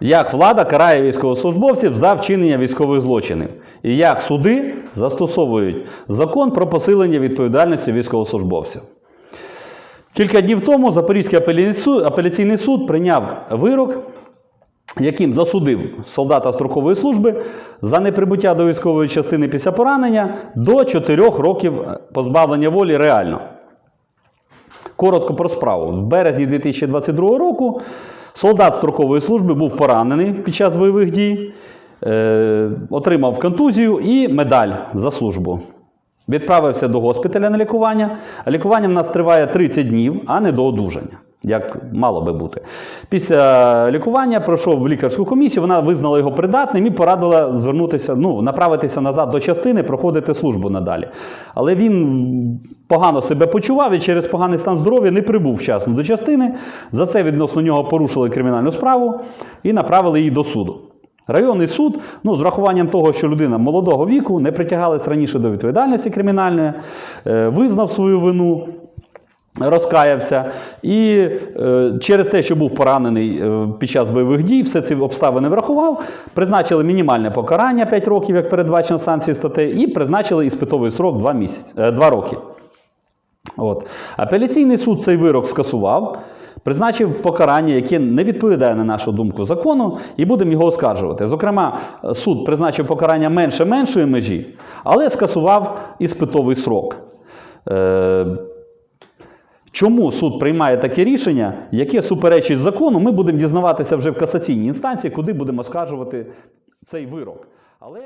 як влада карає військовослужбовців за вчинення військових злочинів, і як суди застосовують закон про посилення відповідальності військовослужбовців. Кілька днів тому Запорізький апеляційний суд, прийняв вирок, яким засудив солдата строкової служби за неприбуття до військової частини після поранення до 4 років позбавлення волі реально. Коротко про справу. В березні 2022 року солдат строкової служби був поранений під час бойових дій, е, отримав контузію і медаль за службу. Відправився до госпіталя на лікування. Лікування в нас триває 30 днів, а не до одужання, як мало би бути. Після лікування пройшов в лікарську комісію, вона визнала його придатним і порадила звернутися, ну, направитися назад до частини, проходити службу надалі. Але він погано себе почував і через поганий стан здоров'я не прибув вчасно до частини. За це відносно нього порушили кримінальну справу і направили її до суду. Районний суд, ну, з врахуванням того, що людина молодого віку не притягалась раніше до відповідальності кримінальної, е, визнав свою вину, розкаявся. І е, через те, що був поранений е, під час бойових дій, все ці обставини врахував, призначили мінімальне покарання 5 років, як передбачено санкцією статей, і призначили іспитовий срок 2, місяці, е, 2 роки. От. Апеляційний суд цей вирок скасував, призначив покарання, яке не відповідає на нашу думку закону, і будемо його оскаржувати. Зокрема, суд призначив покарання менше меншої межі, але скасував іспитовий срок. Е, Чому суд приймає таке рішення, яке суперечить закону, ми будемо дізнаватися вже в касаційній інстанції, куди будемо оскаржувати цей вирок. Але